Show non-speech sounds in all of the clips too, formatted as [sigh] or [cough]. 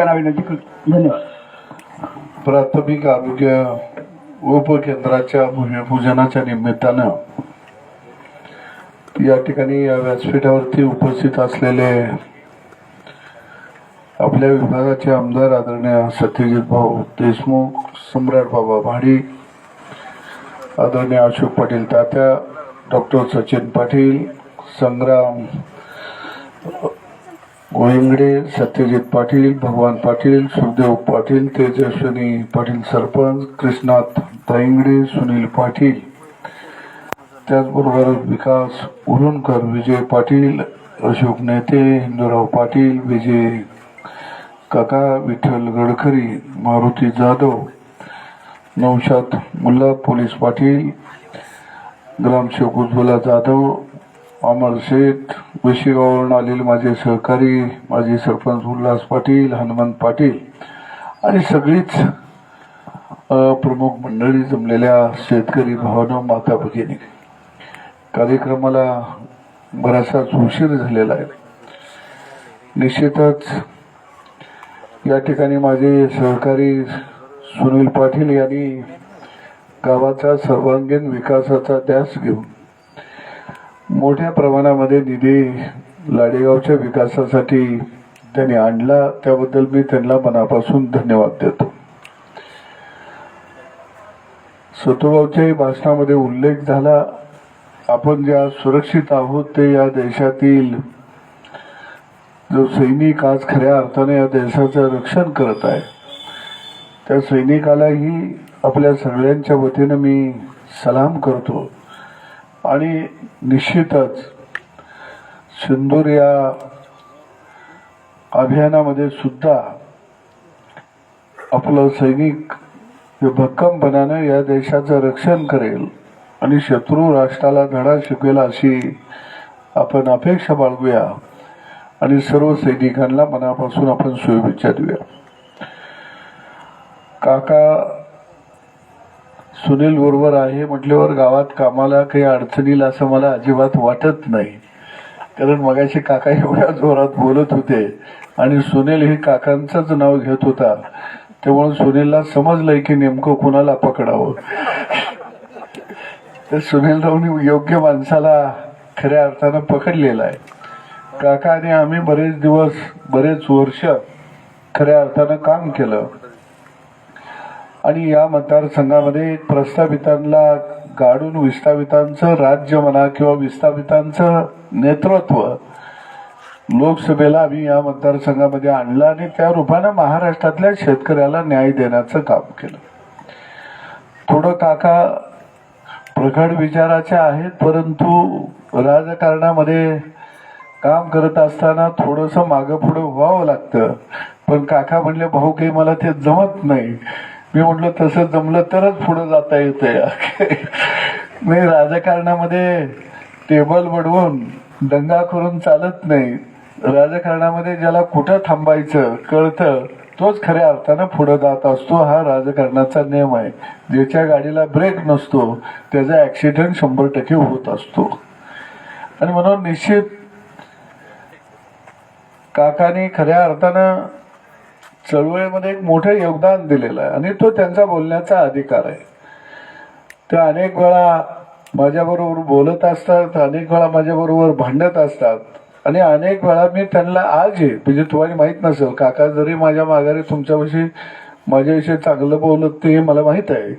त्यांना विनंती करतो धन्यवाद. प्राथमिक आरोग्य उपकेंद्राच्या भूमिपूजनाच्या निमित्तानं या ठिकाणी या व्यासपीठावरती उपस्थित असलेले आपल्या विभागाचे आमदार आदरणीय सत्यजित भाऊ देशमुख सम्राट बाबा भाडी आदरणीय अशोक पाटील तात्या डॉक्टर सचिन पाटील संग्राम गोविंगडे सत्यजित पाटील भगवान पाटील सुखदेव पाटील तेजस्विनी पाटील सरपंच कृष्णात ताईंगडे सुनील पाटील. त्याचबरोबर विकास उरुणकर विजय पाटील अशोक नेते हिंदूराव पाटील विजय काका विठ्ठल गडकरी मारुती जाधव नौशाद मुल्ला पोलीस पाटील ग्रामसेवक उज्ज्वला जाधव अमर शेठ वेशीगाववरून आलेले माझे सहकारी माजी सरपंच उल्हास पाटील हनुमंत पाटील आणि सगळीच प्रमुख मंडळी जमलेल्या शेतकरी भावानं माता भगिनी. कार्यक्रमाला बराचसाच उशीर झालेला आहे. निश्चितच या ठिकाणी माझे सहकारी सुनील पाटील यांनी गावाचा सर्वांगीण विकासाचा ध्यास घेऊन मोठ्या प्रमाणामध्ये निधी लाडेगावच्या विकासासाठी त्यांनी आणला. त्याबद्दल मी त्यांना मनापासून धन्यवाद देतो. सतोबावच्याही भाषणामध्ये उल्लेख झाला. आपण ज्या सुरक्षित आहोत ते या देशातील जो सैनिक आज खऱ्या अर्थाने या देशाचं रक्षण करत आहे त्या सैनिकालाही आपल्या सगळ्यांच्या वतीनं मी सलाम करतो. आणि निश्चितच सिंदूर या अभियानामध्ये सुद्धा आपलं सैनिक हे भक्कमपणानं या देशाचं रक्षण करेल आणि शत्रू राष्ट्राला धडा शिकवेल अशी आपण अपेक्षा बाळगूया. आणि सर्व सैनिकांना मनापासून आपण शुभेच्छा देऊया. काका सुनील बरोबर आहे म्हटल्यावर गावात कामाला काही अडचणीला असं मला अजिबात वाटत नाही. कारण मगाशी काका एवढ्या जोरात बोलत होते आणि सुनील हे काकांचंच नाव घेत होता. त्यामुळे सुनीलला समजलंय की नेमकं कुणाला पकडावं. तर सुनील राऊनी योग्य माणसाला खऱ्या अर्थानं पकडलेला आहे. काका आणि आम्ही बरेच दिवस बरेच वर्ष खऱ्या अर्थानं काम केलं. आणि या मतदारसंघामध्ये प्रस्थापितांना गाडून विस्थापितांचं राज्य म्हणा किंवा विस्थापितांचं नेतृत्व लोकसभेला आम्ही या मतदारसंघामध्ये आणलं आणि त्या रूपानं महाराष्ट्रातल्या शेतकऱ्याला न्याय देण्याचं काम केलं. थोडं काका प्रखड विचाराचे आहेत परंतु राजकारणामध्ये काम करत असताना थोडंसं मागं पुढं व्हावं लागतं. पण काका म्हणले भाऊ काही मला ते जमत नाही. मी म्हटलं तसं जमलं तरच पुढं जाता येतं नाही [laughs] राजकारणामध्ये टेबल बडवून दंगा करून चालत नाही. राजकारणामध्ये ज्याला कुठं थांबायचं कळतं तोच खऱ्या अर्थानं पुढं जात असतो हा राजकारणाचा नियम आहे. ज्याच्या गाडीला ब्रेक नसतो त्याचा ऍक्सिडेंट शंभर टक्के होत असतो. आणि म्हणून निश्चित काकाने खऱ्या अर्थानं चळवळीमध्ये एक मोठं योगदान दिलेलं आहे. आणि तो त्यांचा बोलण्याचा अधिकार आहे. ते अनेक वेळा माझ्याबरोबर बोलत असतात अनेक वेळा माझ्याबरोबर भांडत असतात. आणि अनेक वेळा मी त्यांना आज आहे म्हणजे तुम्हाला माहीत नसेल काका जरी माझ्या माघारी तुमच्याविषयी माझ्याविषयी चांगलं बोलत ते मला माहीत आहे.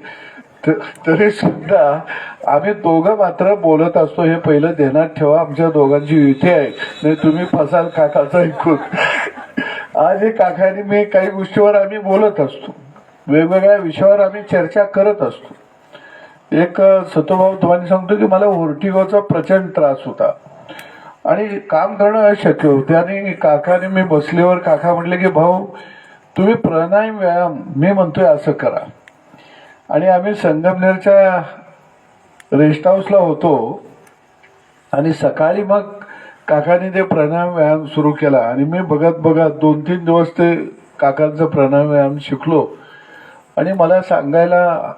तरी सुद्धा आम्ही दोघं मात्र बोलत असतो हे पहिलं ध्यानात ठेवा आमच्या दोघांची युती आहे. नाही तुम्ही फसाल काकाचं ऐकून. आज हे काकाने मी काही गोष्टीवर आम्ही बोलत असतो. वेगवेगळ्या विषयावर आम्ही चर्चा करत असतो. एक सतोभाऊ तुम्हाला सांगतो की मला व्हर्टिगोचा प्रचंड त्रास होता. आणि काम करणं अशक्य होते. आणि काकाने मी बसल्यावर काका म्हटले की भाऊ तुम्ही प्राणायाम व्यायाम मी म्हणतोय असं करा. आणि आम्ही संगमनेरच्या रेस्ट हाऊसला होतो. आणि सकाळी मग काकाने ते प्राणायाम व्यायाम सुरू केला आणि मी बघत बघत दोन तीन दिवस ते काकांचं प्राणायाम व्यायाम शिकलो. आणि मला सांगायला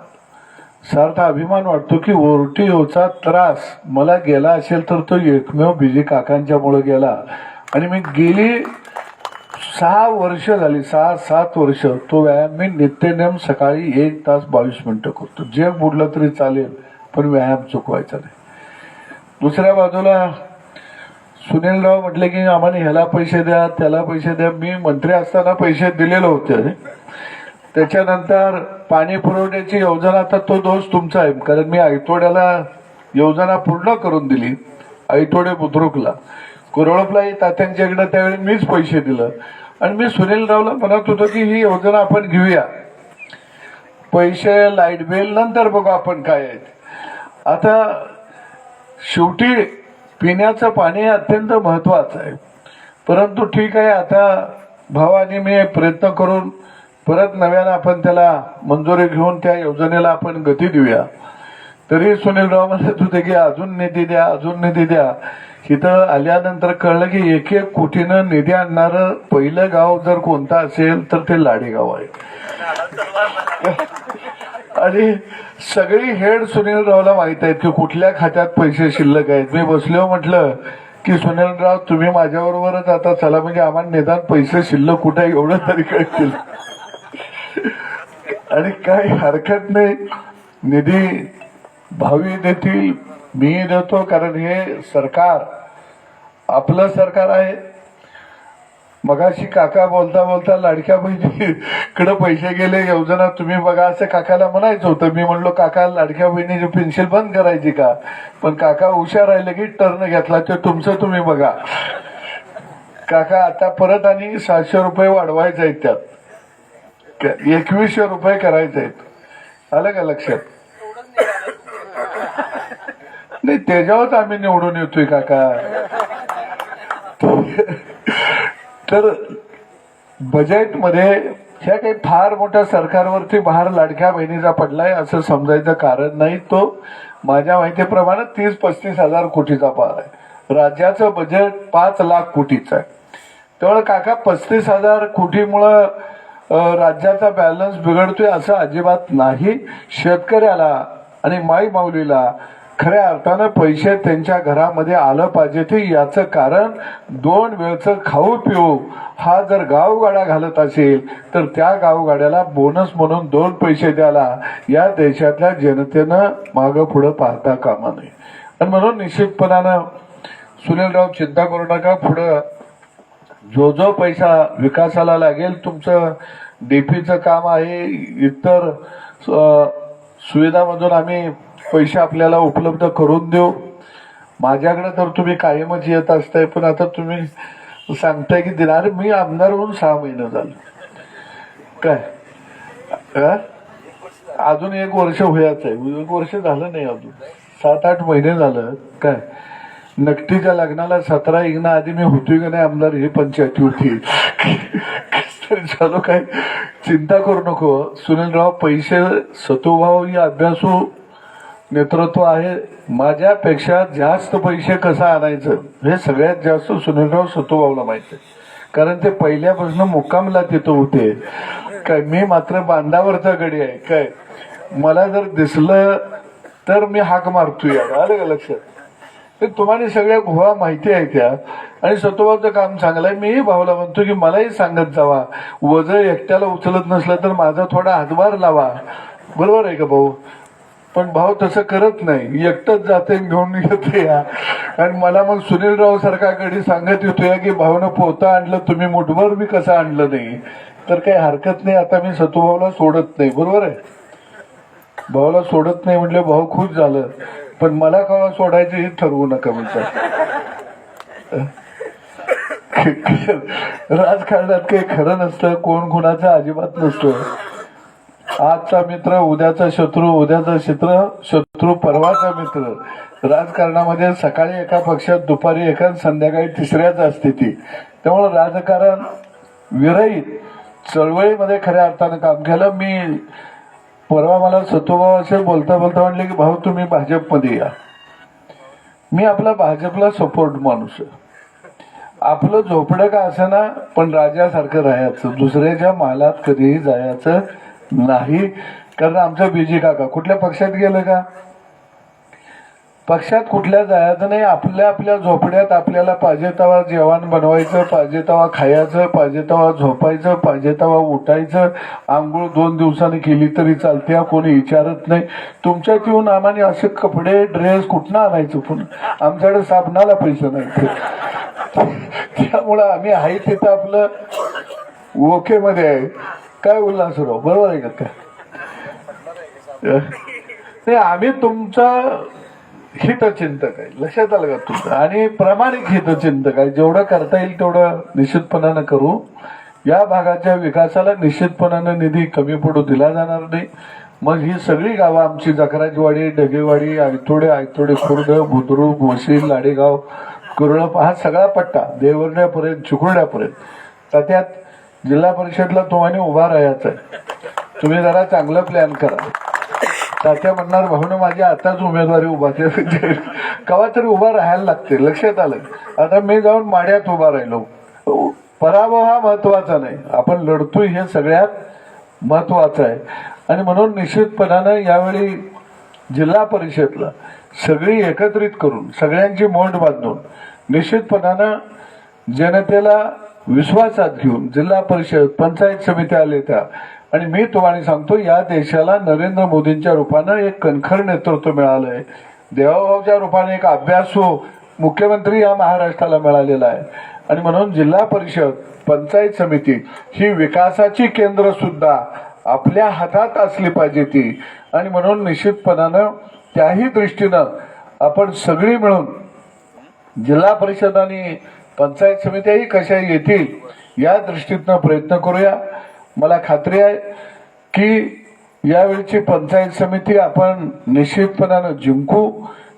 सार्थ अभिमान वाटतो की ओरटीओचा त्रास मला गेला असेल तर तो एकमेव बिजी काकांच्यामुळे गेला. आणि मी गेली सहा वर्ष झाली सहा सात वर्ष तो व्यायाम मी नित्यनियम सकाळी एक तास बावीस मिनटं करतो. जे बुडलं तरी चालेल पण व्यायाम चुकवायचा नाही. दुसऱ्या बाजूला सुनीलराव म्हटले की आम्हाला ह्याला पैसे द्या त्याला पैसे द्या. मी मंत्री असताना पैसे दिलेले होते. त्याच्यानंतर पाणी पुरवठ्याची योजना आता तो दोष तुमचा आहे. कारण मी आयतोड्याला योजना पूर्ण करून दिली. ऐतोडे बुद्रुकला. कुरळपलाही तात्यांच्याकडे त्यावेळी मीच पैसे दिलं. आणि मी सुनील रावला म्हणत होतो की ही योजना आपण घेऊया. पैसे लाइट बिल नंतर बघू आपण काय आहे आता शेवटी पिण्याचं पाणी हे अत्यंत महत्वाचं आहे. परंतु ठीक आहे आता भावाने मी प्रयत्न करून परत नव्यानं आपण त्याला मंजुरी घेऊन त्या योजनेला आपण गती देऊया. तरी सुनीलराव म्हणत होते की अजून निधी द्या अजून निधी द्या. इथं आल्यानंतर कळलं की एक एक कोटीनं निधी आणणारं पहिलं गाव जर कोणतं असेल तर ते लाडेगाव आहे. आणि सगळी हेड सुनीलरावला माहीत आहेत की कुठल्या खात्यात पैसे शिल्लक आहेत. मी बसलो म्हटलं की सुनीलराव तुम्ही माझ्याबरोबरच आता चला म्हणजे आम्हाला निदान पैसे शिल्लक कुठे? एवढं तरी कळतील. आणि काही हरकत नाही. निधी भावी देतील मी देतो कारण हे सरकार आपलं सरकार आहे. मगाशी काका बोलता बोलता लाडक्या बहिणीकडे पैसे गेले योजना तुम्ही बघा असं काकाला म्हणायचं होतं. मी म्हणलो काका लाडक्या बहिणीची पेन्सिल बंद करायची का? पण काका हुशार राहिले की टर्न घेतला ते तुमचं तुम्ही बघा. काका आता परत आणि सातशे रुपये वाढवायचे आहेत त्यात. एकवीसशे रुपये करायचे आहेत. आलं का लक्षात? नाही त्याच्यावरच आम्ही निवडून येतोय काका. तर बजेटमध्ये ह्या काही फार मोठ्या सरकारवरती भार लाडक्या बहिणीचा पडलाय असं समजायचं कारण नाही. तो माझ्या माहितीप्रमाणे तीस पस्तीस हजार कोटीचा भार आहे. राज्याचं बजेट पाच लाख कोटीचं आहे. त्यामुळे काका पस्तीस हजार कोटीमुळं राज्याचा बॅलन्स बिघडतोय असं अजिबात नाही. शेतकऱ्याला आणि माई माऊलीला खऱ्या अर्थानं पैसे त्यांच्या घरामध्ये आलं पाहिजे ते याचं कारण दोन वेळचं खाऊ पिऊ हा जर गावगाडा घालत असेल तर त्या गावगाड्याला बोनस म्हणून दोन पैसे द्यायला या देशातल्या जनतेनं मागं पुढं पाहता कामा नये. आणि म्हणून निश्चितपणानं सुनीलराव चिंता करू नका पुढं जो जो पैसा विकासाला लागेल तुमचं डीपीचं काम आहे इतर सुविधामधून आम्ही पैसे आपल्याला उपलब्ध करून देऊ. माझ्याकडे तर तुम्ही कायमच येत असताय पण आता तुम्ही सांगताय की दिला अरे मी आमदार होऊन सहा महिने झालं. काय? अजून एक वर्ष व्हायचं आहे. एक वर्ष झालं नाही अजून. सात आठ महिने झालं. काय? नक्कीच्या लग्नाला सतरा इंगना आधी मी होतोय का नाही आमदार ही पंचायती होती. झालो काय? चिंता करू नको. सुनीलराव पैसे सतोभाव ही अभ्यासू नेतृत्व आहे. माझ्यापेक्षा जास्त पैसे कसं आणायचं? हे सगळ्यात जास्त सुनीलराव सतोभाऊला माहिती आहे. कारण ते पहिल्यापासून मुक्कामला तिथं होते. काय मी मात्र बांधावरचा गडी आहे. काय मला जर दिसलं तर मी हाक मारतोय आलं का लक्षात? ते तुम्हाला सगळ्या गुहा माहिती आहे त्या. आणि सतोबाचं काम चांगलं आहे. मीही भाऊला म्हणतो की मलाही सांगत जावा. वजन एकट्याला उचलत नसलं तर माझा थोडा हातभार लावा. बरोबर आहे का भाऊ? पण भाऊ तसं करत नाही. एकटंच जाते घेऊन येते या. आणि मला मग सुनीलराव सारखा गडी सांगत येतो या की भाऊनं पोहता आणलं तुम्ही मुठभर मी कसं आणलं नाही? तर काही हरकत नाही. आता मी सतुभाऊला सोडत नाही. बरोबर आहे? भाऊला सोडत नाही म्हटलं भाऊ खुश झालं. पण मला का सोडायचं हे ठरवू नका म्हणतात. राजकारणात काही खरं नसतं कोण कोणाचं अजिबात नसतं. आजचा मित्र उद्याचा शत्रू उद्याचा शत्र शत्रू परवाचा मित्र. राजकारणामध्ये सकाळी एका पक्षात दुपारी एका संध्याकाळी तिसऱ्याच असते ती त्यामुळे राजकारण विरहित चळवळीमध्ये खऱ्या अर्थानं काम केलं. मी परवा मला सतोभाव असे बोलता बोलता म्हणले की भाऊ तुम्ही भाजपमध्ये या. मी आपला भाजपला सपोर्ट माणूस आपलं झोपडं का ना पण राजासारखं राहायचं. दुसऱ्याच्या मालात कधीही जायचं नाही. कारण आमचं बीजी काका कुठल्या पक्षात गेलं का? पक्षात कुठल्या जायचं नाही आपल्या आपल्या झोपड्यात आपल्याला पाहिजे तेव्हा जेवण बनवायचं पाहिजे तेव्हा खायचं पाहिजे तेव्हा झोपायचं पाहिजे तेव्हा उठायचं. आंघोळ दोन दिवसांनी केली तरी चालते कोणी विचारत नाही. तुमच्यात येऊन आम्हाने असे कपडे ड्रेस कुठनं आणायचं पण? आमच्याकडे साबणाला पैसे नाही त्यामुळं आम्ही आहे तिथं आपलं ओकेमध्ये आहे. काय उल्हासराव बरोबर आहे का काय? नाही आम्ही तुमचा हितचिंतक आहे. लक्षात आलं का तुमचं? आणि प्रामाणिक हितचिंतक आहे. जेवढं करता येईल तेवढं निश्चितपणानं करू. या भागाच्या विकासाला निश्चितपणानं निधी कमी पडू दिला जाणार नाही. मग ही सगळी गावं आमची जकराजवाडी डगेवाडी आयतोडे आयतोडे खुर्द बुद्रुक वशील लाडेगाव कुरळप हा सगळा पट्टा देवर्ण्यापर्यंत चिकुर्ड्यापर्यंत तर त्यात जिल्हा परिषदला तुम्हाला उभा राहायचं आहे. तुम्ही जरा चांगलं प्लॅन करा. तात्या म्हणणार भाऊन माझी आताच उमेदवारी उभा [laughs] केव्हा तरी उभा राहायला लागते लक्षात आलं. आता मी जाऊन माड्यात उभा राहिलो. पराभव हा महत्त्वाचा नाही. आपण लढतोय हे सगळ्यात महत्वाचं आहे. आणि म्हणून निश्चितपणानं यावेळी जिल्हा परिषदला सगळी एकत्रित करून सगळ्यांची मोंड बांधून निश्चितपणानं जनतेला विश्वासात घेऊन जिल्हा परिषद पंचायत समित्या आले त्या. आणि मी तुम्हाला सांगतो या देशाला नरेंद्र मोदींच्या रूपानं एक कणखर नेतृत्व मिळालंय. देवाभाऊच्या रूपाने एक अभ्यासू हो, मुख्यमंत्री या महाराष्ट्राला मिळालेला आहे. आणि म्हणून जिल्हा परिषद पंचायत समिती ही विकासाची केंद्र सुद्धा आपल्या हातात असली पाहिजे ती. आणि म्हणून निश्चितपणानं त्याही दृष्टीनं आपण सगळी मिळून जिल्हा परिषद आणि पंचायत समित्याही कशा येतील या दृष्टीतनं प्रयत्न करूया. मला खात्री आहे की यावेळची पंचायत समिती आपण निश्चितपणानं जिंकू.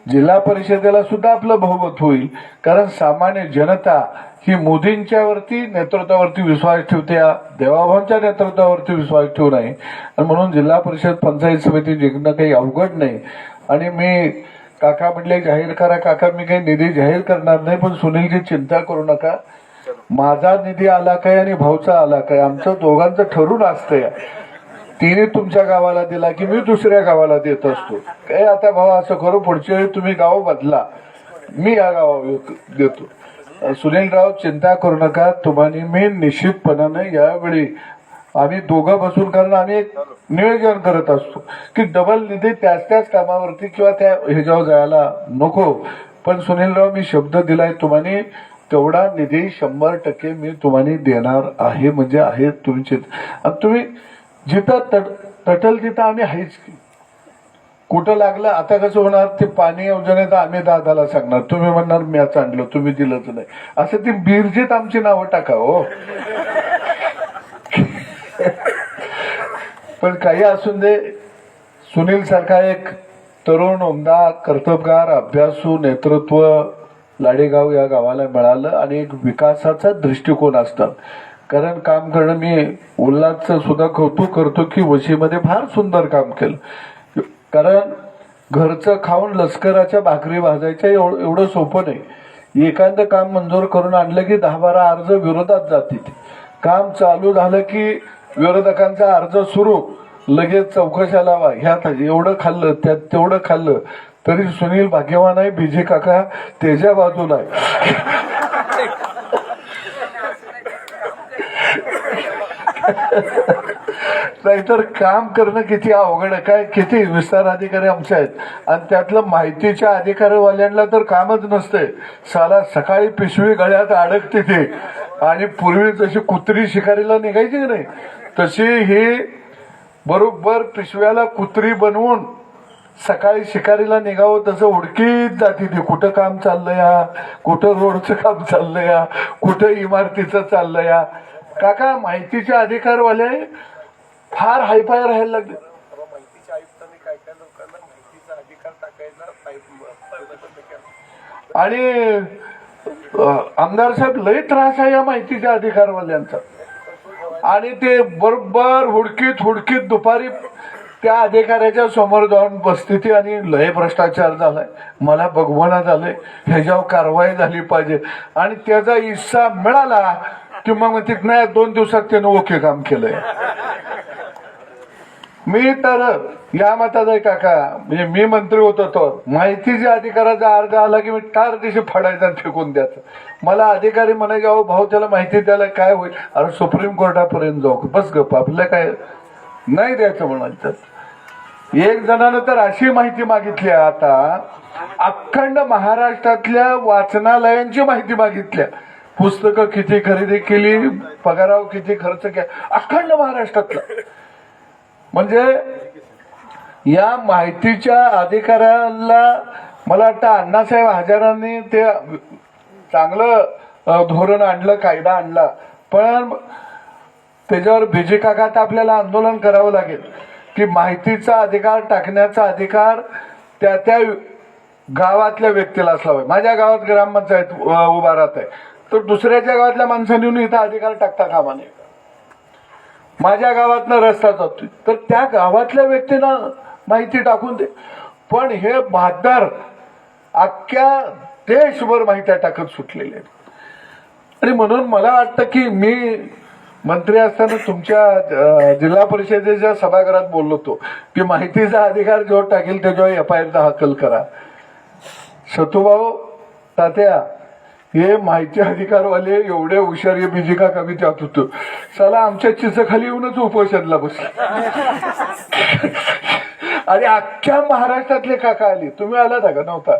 जिल्हा परिषदेला सुद्धा आपलं बहुमत होईल. कारण सामान्य जनता ही मोदींच्यावरती नेतृत्वावरती विश्वास ठेवते देवाभावांच्या नेतृत्वावरती विश्वास ठेवू नये. आणि म्हणून जिल्हा परिषद पंचायत समिती जिंकणं काही अवघड नाही. आणि मी काका म्हणले जाहीर करा काका मी काही निधी जाहीर करणार नाही पण सुनीलची चिंता करू नका. माझा निधी आला काय आणि भाऊचा आला काय? आमचं दोघांचं ठरून असतंय. तिने तुमच्या गावाला दिला की मी दुसऱ्या गावाला देत असतो. काय आता भाऊ असं करू पुढच्या वेळी तुम्ही गाव बदला. मी या गावावर देतो. सुनीलराव चिंता करू नका तुम्हाला मी निश्चितपणाने यावेळी आम्ही दोघं बसून कारण आम्ही एक नियोजन करत असतो. की डबल निधी त्याच त्याच कामावरती किंवा त्या ह्याच्यावर जायला नको. पण सुनीलराव मी शब्द दिलाय तुम्हाला तेवढा निधी शंभर टक्के मी तुम्हाला देणार आहे म्हणजे आहे तुमचे. तुम्ही जिथं तट तटल तिथं आम्ही आहेच की. कुठं लागलं आता कसं होणार ते पाणी योजनेत आम्ही दादाला सांगणार. तुम्ही म्हणणार मॅच आणलं तुम्ही दिलंच नाही. असं ती बिरजीत आमची नावं टाका हो. पण काही असून दे सुनील सारखा एक तरुण उमदा कर्तबगार अभ्यासू नेतृत्व लाडेगाव या गावाला मिळालं आणि एक विकासाचा दृष्टिकोन असतात कारण काम करणं मी उल्हासचं सुद्धा कौतुक करतो की वशीमध्ये फार सुंदर काम केलं. कारण घरचं खाऊन लष्कराच्या भाकरी भाजायच्या एवढं एवढं सोपं नाही. एखादं काम मंजूर करून आणलं की दहा बारा अर्ज विरोधात जातील. काम चालू झालं की विरोधकांचा अर्ज सुरू. लगेच चौकशा लावा. ह्यात एवढं खाल्लं त्यात तेवढं खाल्लं तरी सुनील भाग्यवान आहे बीजे काका त्याच्या बाजूला आहे. नाहीतर काम करणं किती अवघड आहे. काय किती विस्तार अधिकारी आमचे आहेत. आणि त्यातलं माहितीच्या अधिकारीवाल्यांना तर कामच नसते. साला सकाळी पिशवी गळ्यात अडकते ते. आणि पूर्वी जशी कुत्री शिकारीला निघायची की नाही तशी ही बरोबर पिशव्याला कुत्री बनवून सकाळी शिकारीला निघावं तसं उडकीत जाते ती. कुठं काम चाललंय या कुठं रोडचं काम चाललंय या कुठं इमारतीचं चाललंय या काका माहितीचे अधिकारवाले फार हायफाय राहायला लागले. आणि आमदार साहेब लय त्रास आहे या माहितीच्या अधिकारवाल्यांचा. आणि ते बरोबर हुडकीत हुडकीत दुपारी त्या अधिकाऱ्याच्या समोर जाऊन परिस्थिती आणि लय भ्रष्टाचार झालाय. मला बघवणं झालंय. ह्याच्यावर कारवाई झाली पाहिजे. आणि त्याचा हिस्सा मिळाला की मग तिथनं दोन दिवसात त्यानं ओके काम केलंय. मी तर या मताचा आहे काका. म्हणजे मी मंत्री होतो तो. माहितीच्या अधिकाराचा अर्ज आला की मी टार दिशी फाडायचा आणि फेकून द्यायचं. मला अधिकारी म्हणायचे अहो भाऊ त्याला माहिती द्यायला काय होईल? अरे सुप्रीम कोर्टापर्यंत जाऊ. बस गप आपलं काय नाही द्यायचं म्हणायचं एक जणानं तर अशी माहिती मागितली आहे आता. अखंड महाराष्ट्रातल्या वाचनालयांची माहिती मागितल्या पुस्तकं किती खरेदी केली पगारावर किती खर्च केला. अखंड महाराष्ट्रातलं. म्हणजे या माहितीच्या अधिकाऱ्याला मला वाटतं अण्णासाहेब हजारांनी ते चांगलं धोरण आणलं कायदा आणला. पण त्याच्यावर बीजे काकात आपल्याला आंदोलन करावं लागेल की माहितीचा अधिकार टाकण्याचा अधिकार त्या त्या गावातल्या व्यक्तीला असला पाहिजे. माझ्या गावात ग्रामपंचायत उभा राहत आहे तर दुसऱ्याच्या गावातल्या माणसांनी इथं अधिकार टाकता कामा नये. माझ्या गावातनं रस्ता जातोय. तर त्या गावातल्या व्यक्तींना माहिती टाकून दे. पण हे बहादर अख्ख्या देशभर माहित्या टाकत सुटलेले आहेत. आणि म्हणून मला वाटतं की मी मंत्री असताना तुमच्या जिल्हा परिषदेच्या सभागृहात बोललो होतो की माहितीचा अधिकार जेव्हा टाकेल त्याच्यावर एफ आय आरचा हकल करा. सतुभाऊ तात्या हे माहिती अधिकारवाले एवढे हुशार हे बीजी का कमी त्यात होतो. चला आमच्या चिचखाली येऊनच उपोषणला बसले. आणि अख्ख्या महाराष्ट्रातले काका आले. तुम्ही आला का नव्हता.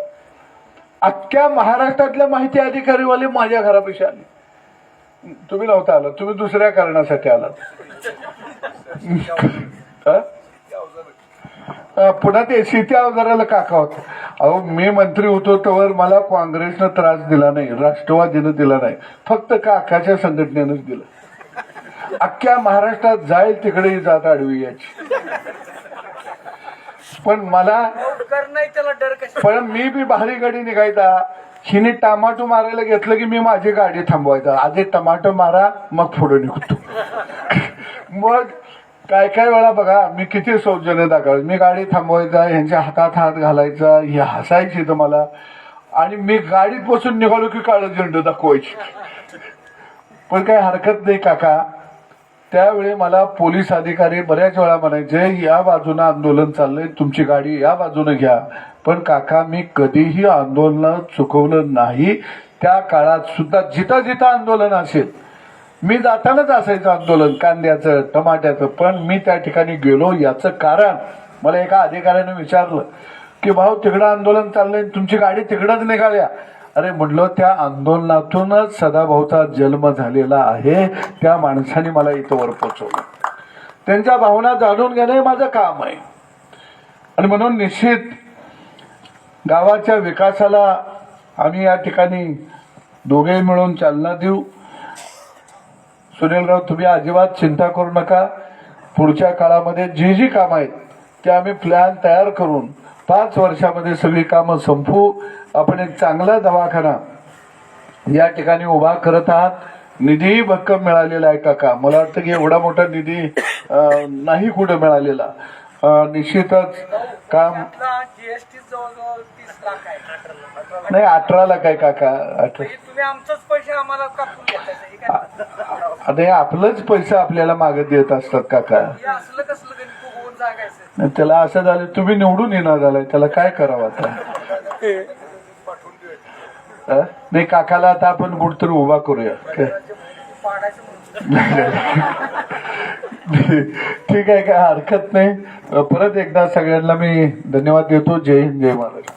अख्ख्या महाराष्ट्रातल्या माहिती अधिकारीवाले माझ्या घरापेशी आले. तुम्ही नव्हता आला तुम्ही दुसऱ्या कारणासाठी आलात. हा? पुन्हा ते शेती अवजाराला काका होता. अहो मी मंत्री होतो तेव्हा मला काँग्रेसनं त्रास दिला नाही राष्ट्रवादीनं दिला नाही. फक्त काकाच्या संघटनेनंच दिलं. अख्ख्या महाराष्ट्रात जाईल तिकडे जात आडवी याची. पण मला पण मी बी भारी गाडी निघायचा. हिने टमाटो मारायला घेतलं की मी माझी गाडी थांबवायचा. आधी टमाटो मारा मग पुढे निघतो. मग काय काय वेळा बघा मी किती सौजन्य दाखवायचं मी गाडी थांबवायचा ह्यांच्या हातात हात घालायचा ही हसायची तुम्हाला. मला आणि मी गाडीत बसून निघालो की काळं झेंड दाखवायची. पण काही हरकत नाही काका. त्यावेळी मला पोलीस अधिकारी बऱ्याच वेळा म्हणायचे या बाजूनं आंदोलन चाललंय तुमची गाडी या बाजूनं घ्या. पण काका मी कधीही आंदोलन चुकवलं नाही. त्या काळात सुद्धा जिथं जिथं आंदोलन असेल. मी जातानाच असायचं आंदोलन कांद्याचं टमाट्याचं पण मी त्या ठिकाणी गेलो याचं कारण मला एका अधिकाऱ्याने विचारलं की भाऊ तिकडं आंदोलन चाललंय तुमची गाडी तिकडंच निघाल्या. अरे म्हटलं त्या आंदोलनातूनच सदाभाऊचा जन्म झालेला आहे त्या माणसाने मला इथं वर पोचवलं. त्यांच्या भावना जाणून घेणं हे माझं काम आहे. आणि म्हणून निश्चित गावाच्या विकासाला आम्ही या ठिकाणी दोघे मिळून चालना देऊ. सुनीलराव तुम्ही अजिबात चिंता करू नका. पुढच्या काळामध्ये जी जी कामं आहेत ते आम्ही प्लॅन तयार करून पाच वर्षामध्ये सगळी कामं संपवू आपण एक चांगला दवाखाना या ठिकाणी उभा करत आहात. निधीही भक्कम मिळालेला आहे काका. मला वाटतं की एवढा मोठा निधी नाही कुठं मिळालेला. निश्चितच काम जीएसटी जवळजवळ लाख आहे म्हणजे नाही अठराला काय काका? अठरा. तुम्ही आमचंच पैसे आम्हाला कापून घेताय हे काय आता हे आपलंच पैसा आपल्याला मागत देत असतात काका. हे असलं कसलं गणित होऊन जागायचं. आणि त्याला असं झालं तुम्ही निवडून येणार झालाय त्याला काय करावं आता? अं? नाही काकाला आता आपण कुठतरी उभा करूया. काय? पाडायचं म्हणून. ठीक आहे काय हरकत नाही. परत एकदा सगळ्यांना मी धन्यवाद देतो. जय हिंद जय महाराष्ट्र